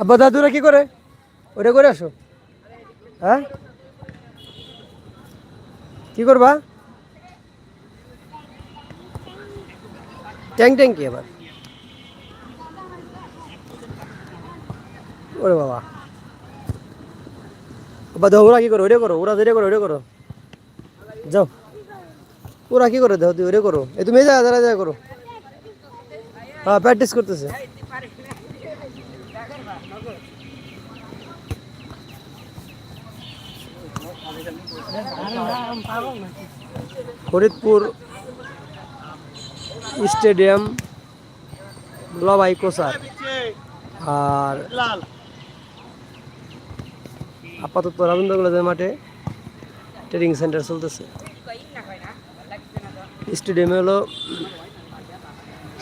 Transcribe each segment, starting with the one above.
আব্বা দাদুরা কি করে? ওটা করে আসো। হ্যাঁ? কি করবা? ট্যাং ট্যাং কি আবার? ওরে বাবা। আব্বা দাও ওরা কি করো? ওরে করো, ওরা ধরে করো ওরে করো। যাও। ওরা কি করে দাও তুই ওরে করো। এ তুমি যা, দাঁড়া, যা করো। হ্যাঁ প্র্যাকটিস করতেছে। ফরিদপুর স্টেডিয়াম লবাই কোসার আর আপাতত রবীন্দ্র কলেজের মাঠে ট্রেনিং সেন্টার চলতেছে। স্টেডিয়ামে হলো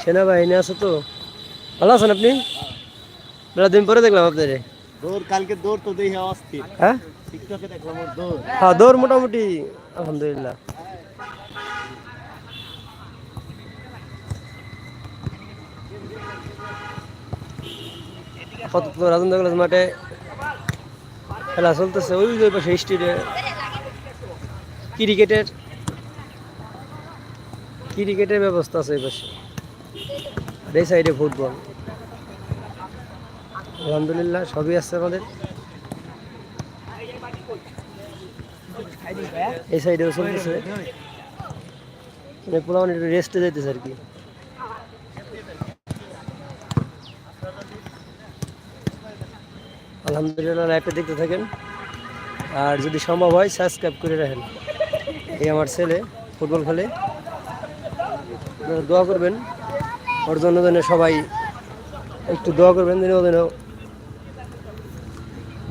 সেনাবাহিনী আছে তো। ভালো আছেন আপনি? মেলা দিন পরে দেখলাম আপনারে। দৌড় কালকে দৌড় তো দেখি অস্থির। হ্যাঁ? হ্যাঁ দৌড় মোটামুটি, আলহামদুলিল্লাহ। আপাতত রাজেন্দ্র কলেজ মাঠে খেলা চলতেছে, ওই যে পাশে স্টেডিয়াম। ক্রিকেটের ক্রিকেটের ব্যবস্থা আছে এই পাশে। আর এই সাইডে ফুটবল। আলহামদুলিল্লাহ, সবই আছে আমাদের। এই সাইডেও চলতেছে। মানে পোলা মানে একটু রেস্টে যাইতেছে আর কি। আলহামদুলিল্লাহ লাইভটা দেখতে থাকেন। আর যদি সম্ভব হয় সাবস্ক্রাইব করে রাখেন। এই আমার ছেলে ফুটবল খেলে। দোয়া করবেন। ওর জন্য যেন সবাই একটু দোয়া করবেন, যেন যেন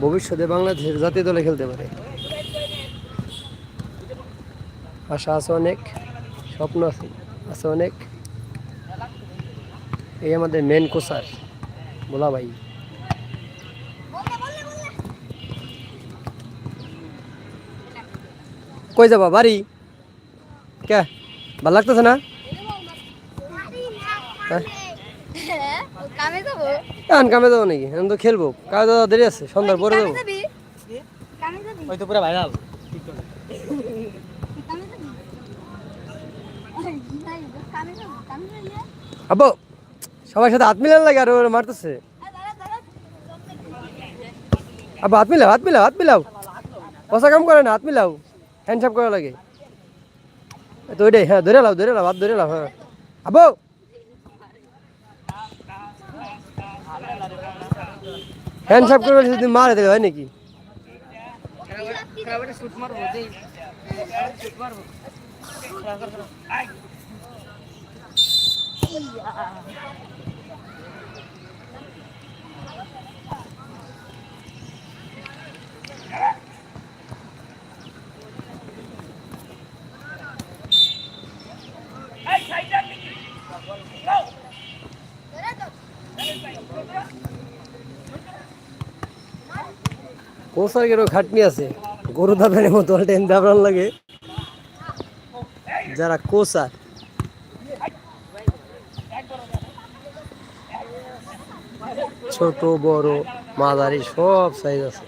ভবিষ্যতে বাংলাদেশের জাতীয় দলে খেলতে পারে। আশা আছে অনেক স্বপ্ন আছে আছে অনেক। এই আমাদের মেন কোচার বলা ভাই। কই যাবা বাড়ি? কে? ভালো লাগতেছে না? হ্যাঁ? কামে যাব। এখন কামে যাব নাকি? এখন তো খেলব। কাজ দাদা দেরি আছে সন্ধ্যার পরে যাবি। ওই তো পুরো ভাইরাল কামে যাবি ভাই কামে যাব কামে যাবি আব্বু, সবার সাথে হাত মিলান লাগে আর, ওরা মারতেছে। আব্বা, হাত মিলাও হাত মিলাও হাত মিলাও। পয়সা কাম করে না, হাত মিলাও। হ্যান্ডসাপ করা লাগে। তো ওইটাই হ্যাঁ ধরে লাও ধরে লাও, হাত ধরে লাও হ্যাঁ। আব্বু! হ্যান্ডসাপ করে যদি মারে দেবে হয় নাকি? কোসারেরও খাটনি আছে। গরু দাবের মতো টাইম দাবরান লাগে। যারা কোসার ছোট, বড়, মাঝারি, সব সাইজ আছে।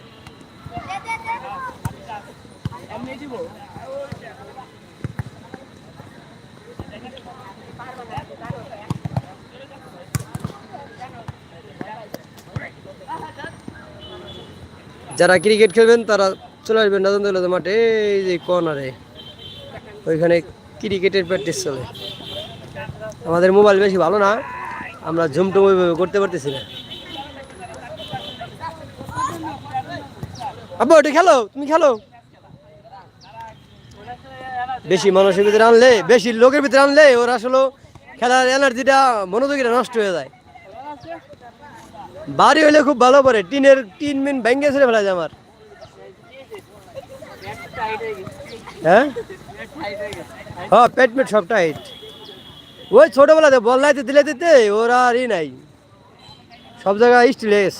যারা ক্রিকেট খেলবেন, তারা চলে আসবেন রাজেন্দ্র মাঠে, এই যে কর্নারে ওইখানে ক্রিকেটের প্র্যাকটিস চলে। আমাদের মোবাইল বেশি ভালো না, আমরা ঝুমটুম করতে পারতেছি না। আব্বু ওটা খেলো, তুমি খেলো। বেশি মানুষের ভিতরে আনলে, বেশি লোকের ভিতরে আনলে ওরা আসলে খেলার এনার্জিটা মনোযোগীটা নষ্ট হয়ে যায়। বাড়ি হইলে খুব ভালো পড়ে, টিনের, টিন মিন ভেঙে ছেড়ে ফেলা যায় আমার। হ্যাঁ? হ্যাঁ পেট মেট সব টাইট ওই ছোটবেলাতে বল নাইতে দিলে দিতে ওরা আর ই নাই। সব জায়গায় স্টিলেস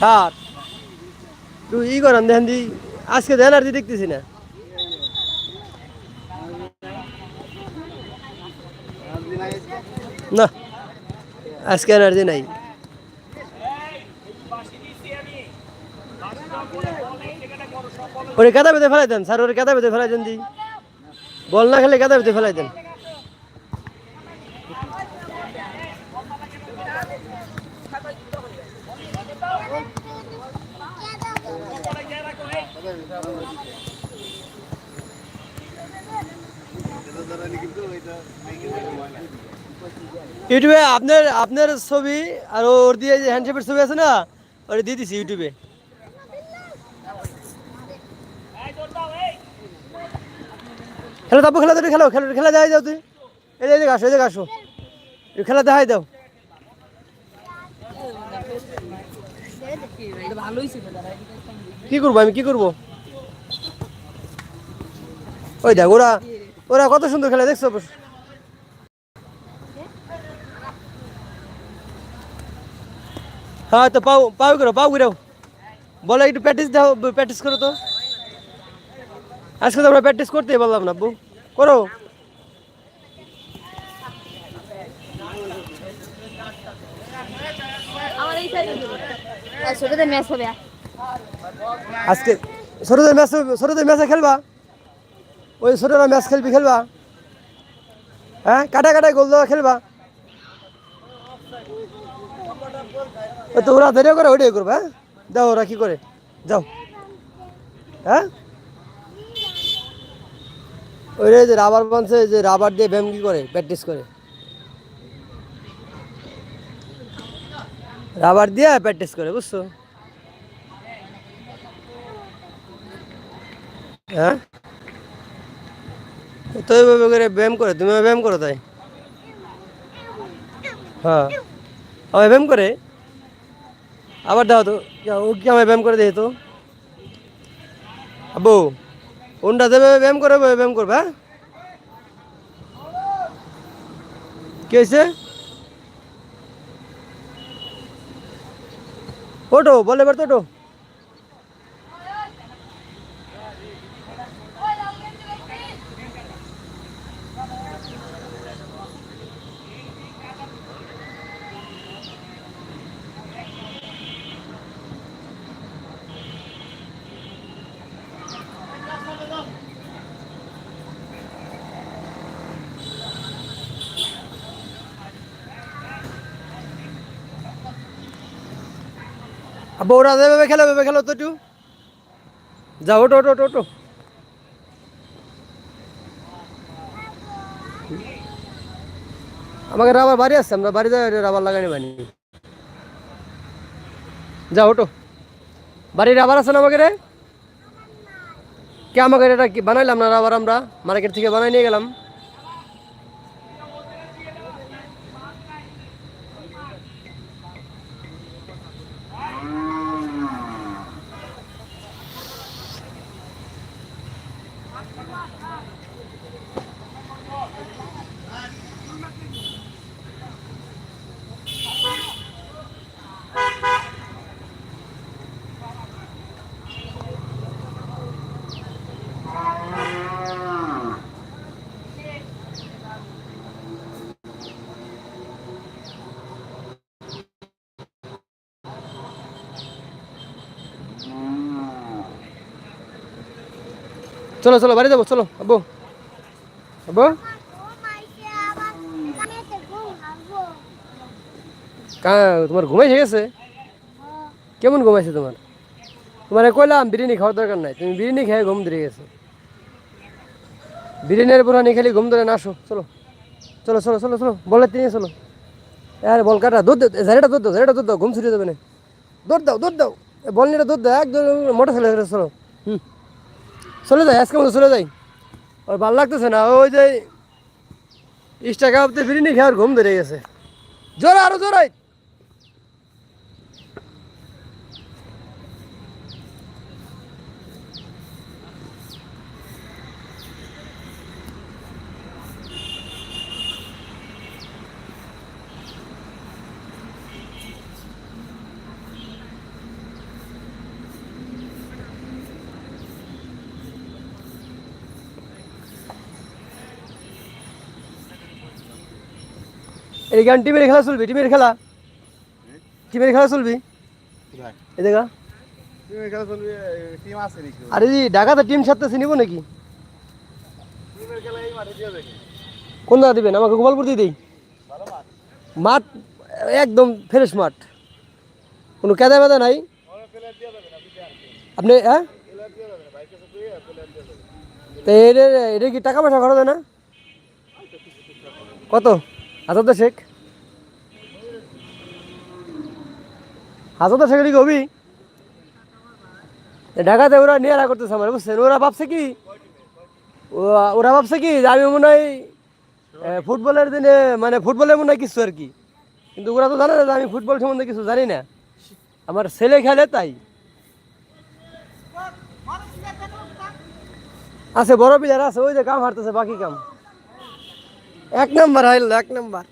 সাত। তুই ই করান দেখেন দি, আজকে তো এনার্জি দেখতেছি না। না, আজকে এনার্জি নাই। ওরে কাদা বেঁধে ফেলাই দেন, স্যার, ওরে কাদা বেঁধে ফেলাই দেন দি। বল না খেলে কাদা বেঁধে ফেলাই দেন। ইউটিউবে আপনার আপনার ছবি আর ওর দিয়ে যে হ্যান্ডশেপের ছবি আছে না ওটা দিয়ে দিছি ইউটিউবে। খেলা তাপো খেলা তো খেলো, খেলা খেলা দেখাই দাও তুই। এই যে আসো, এই যে আসো। খেলা দেখাই দাও। কি করব আমি, কি করব? ওই দেখ, ওরা ওরা কত সুন্দর খেলে দেখছ? হ্যাঁ তো পাও পাও করো পাও করো। বলো একটু প্র্যাকটিস দাও প্র্যাকটিস করো তো। আজকে তো আমরা প্র্যাকটিস করতেই বললাম না আব্বু করো। আজকে ছোটদের ম্যাচ ছোটদের ম্যাচে খেলবা? ওই ছোটরা ম্যাচ খেলবি, খেলবা? হ্যাঁ কাটা কাটায় গোল দেওয়া খেলবা? তো ওরা ধরে করে, ওইটাই করবা হ্যাঁ? দাও ওরা কি করে? যাও। হ্যাঁ? ওই যে রাবার বানছে যে রাবার দিয়ে ব্যায়াম কি করে? প্র্যাকটিস করে। রাবার দিয়ে প্র্যাকটিস করে, বুঝছ? হ্যাঁ? তো এইভাবে করে ব্যায়াম করে, তুমি ব্যায়াম করো তাই? হ্যাঁ। আমায় ব্যায়াম করে? আবার দাও তো। ও কি আমায় ব্যায়াম করে দেয় তো? আব্বু ওনটা দেবে ব্যায়াম করে ব্যায়াম করবে হ্যাঁ? কি হয়েছে? ওটো বলে এবার তো ওটো আব্বু ওরা দেবে খেলো খেলো তো যাও ওটো ওটো ওটো আমাকে রাবার বাড়ি আসছে আমরা বাড়িতে রাবার লাগাইনি বানি যাও ওটো বাড়ির রাবার আছে না আমাকে রে? কে আমাকে এটা কি বানাইলাম না রাবার আমরা? মার্কেট থেকে বানাই নিয়ে গেলাম। Thank you. চলো চলো, বাড়ি যাব, চলো, আব্বু। আব্বু? তোমার ঘুমাই গেছে? কেমন ঘুমাইছে তোমার? তোমার কইলাম বিরিয়ানি খাওয়ার দরকার নাই। তুমি বিরিয়ানি খেয়ে ঘুম ধরে গেছো। বিরিয়ানির বুড়ানি খেলে ঘুম ধরে না, আসো, চলো। চলো চলো চলো চলো বলে তিনি চলো। আরে বল কাটা দুধ ঝাড়িটা দুধ দাও, ঝাড়িটা দুধ দাও, ঘুম ছুটিয়ে দেবে না। দুধ দাও দুধ দাও। বল দুধ দাও, একদম মোটর ছেলে চলো। হুম। চলে যাই, আজকে মতো চলে যাই। ওর ভালো লাগতেছে না, ওই যে ইনস্টাগ্রামতে ফিরিনি খাওয়ার ঘুম ধরে গেছে। জোরে আরও জোরাই এই গান টিমের খেলা চলবি টিমের খেলা। টিমের খেলা চলবি? এই দেখা আরে জি ঢাকাতে টিম সারতেছে নিব নাকি? কোন জায়গা দিবেন? আমাকে গোপালপুর দিয়ে দিই। মাঠ। একদম ফ্রেশ মাঠ। কোনো কেদা মেদা নাই। আপনি হ্যাঁ? তো তো এটা এটা কি টাকা পয়সা খরচ হয় না? কত? হাজার দশেক। হাজার দশেক কি হবি? ঢাকাতে ওরা নিয়ে করতেছে আমার, বুঝছেন? ওরা ভাবছে কি? ওরা ভাবছে কি যে আমি মনে হয় ফুটবলের দিনে মানে ফুটবলের মনে হয় কিছু আর কি। কিন্তু ওরা তো জানে না আমি ফুটবল সম্বন্ধে কিছু জানি না। আমার ছেলে খেলে তাই। আছে, বড় প্লেয়ার আছে, ওই যে কাম হারতেছে, বাকি কাম। এক নম্বর, হাইল, এক নাম্বার।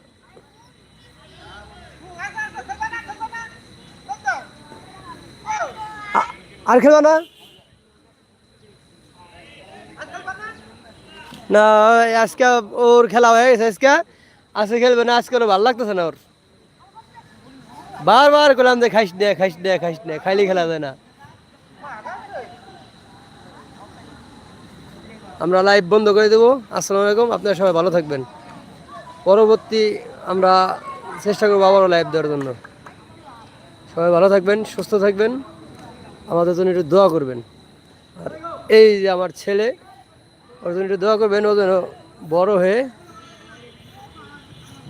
আর খেলো না? না, আজকে ওর খেলা হয়ে গেছে, আজকে? আজকে খেলবে না, আজকে ভালো লাগতেছে না ওর। বারবার করলাম যে খাইস নে খাইস নে খাইস নে খাইলে খেলা যায় না। আমরা লাইভ বন্ধ করে দেবো। আসসালামু আলাইকুম, আপনারা সবাই ভালো থাকবেন। পরবর্তী আমরা চেষ্টা করব আবারও লাইভ দেওয়ার জন্য। সবাই ভালো থাকবেন, সুস্থ থাকবেন। আমাদের জন্য একটু দোয়া করবেন। আর এই যে আমার ছেলে, ওর জন্য একটু দোয়া করবেন, ও যেন বড় হয়ে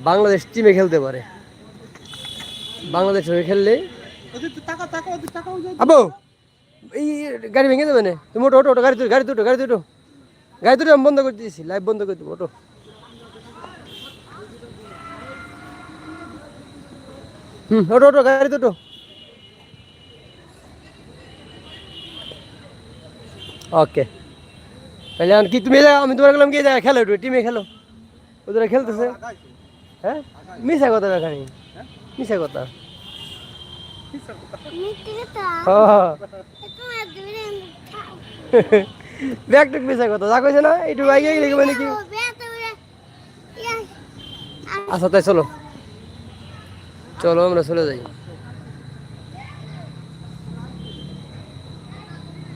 বাংলাদেশ টিমে খেলতে পারে। বাংলাদেশ হয়ে খেললে আবু, এই গাড়ি ভেঙে দেবে না? তুমি ওটো ওটো, গাড়ি তুটো গাড়ি তুটো গাড়ি তুটো গাড়ি তুটো আমি বন্ধ করে দিয়েছি লাইভ বন্ধ করে দেবো, ওটো। হুম ওটো ওটো গাড়ি তুটো ওকে তাহলে কি তুমি আমি তোমার গেলাম কি জায়গায় খেলো টিমে খেলো। ওদের খেলতেছে। হ্যাঁ? মিশা কথা দেখানি মিশা কথা। হ্যাঁ। ব্যাগ টুক মিশা কথা যা কইছে না একটু বাইকে গেলে মানে কি? আচ্ছা তাই চলো। চলো আমরা চলে যাই।